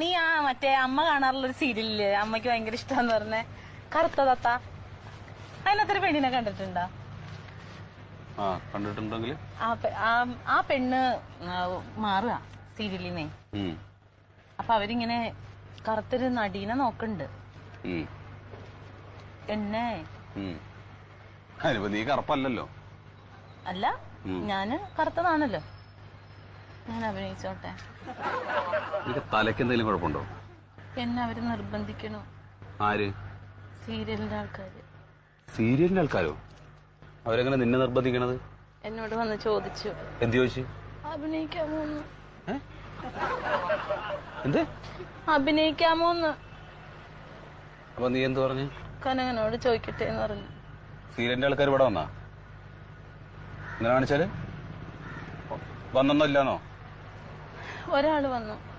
നീ ആ മറ്റേ അമ്മ കാണാറുള്ള ഒരു സീരിയലിൽ അമ്മയ്ക്ക് ഭയങ്കര ഇഷ്ടമെന്ന് പറഞ്ഞ. കറുത്ത തത്ത. അതിനകത്തൊരു പെണ്ണിനെ കണ്ടിട്ടുണ്ടോ? ആ കണ്ടിട്ടുണ്ടെങ്കിൽ ആ പെണ്ണ് മാറുക സീരിയലിനെ. അപ്പൊ അവരിങ്ങനെ കറുത്തൊരു നടീനെ നോക്കണ്ട്. എന്നെ. നീ കറപ്പല്ലല്ലോ? അല്ല ഞാൻ കറുത്തതാണല്ലോ. ഞാൻ അഭിനയിച്ചോട്ടെ. നിനക്ക് തലയ്ക്ക് എന്തെങ്കിലും കുഴപ്പമുണ്ടോ? എന്നെ അവർ നിർബന്ധിക്കണോ. ആര്? സീരിയലിന്റെ ആൾക്കാര്. സീരിയലിന്റെ ആൾക്കാരോ? അവരെങ്ങനെ നിന്നെ നിർബന്ധിക്കണത്? എന്നോട് വന്ന് ചോദിച്ചു. എന്ത് ചോദിച്ചു? അഭിനയിക്കാമോന്ന്. എന്ത്? അഭിനയിക്കാമോന്ന്. അപ്പൊ നീ എന്ത് പറഞ്ഞു? കനകനോട് ചോദിക്കട്ടെ എന്ന് പറഞ്ഞു. സീരിയലിന്റെ ആൾക്കാർ ഇവിടെ വന്നാ? ഇങ്ങനെ കാണിച്ചാൽ? വന്നൊന്നുമില്ലാന്നോ? ഒരാൾ വന്നു.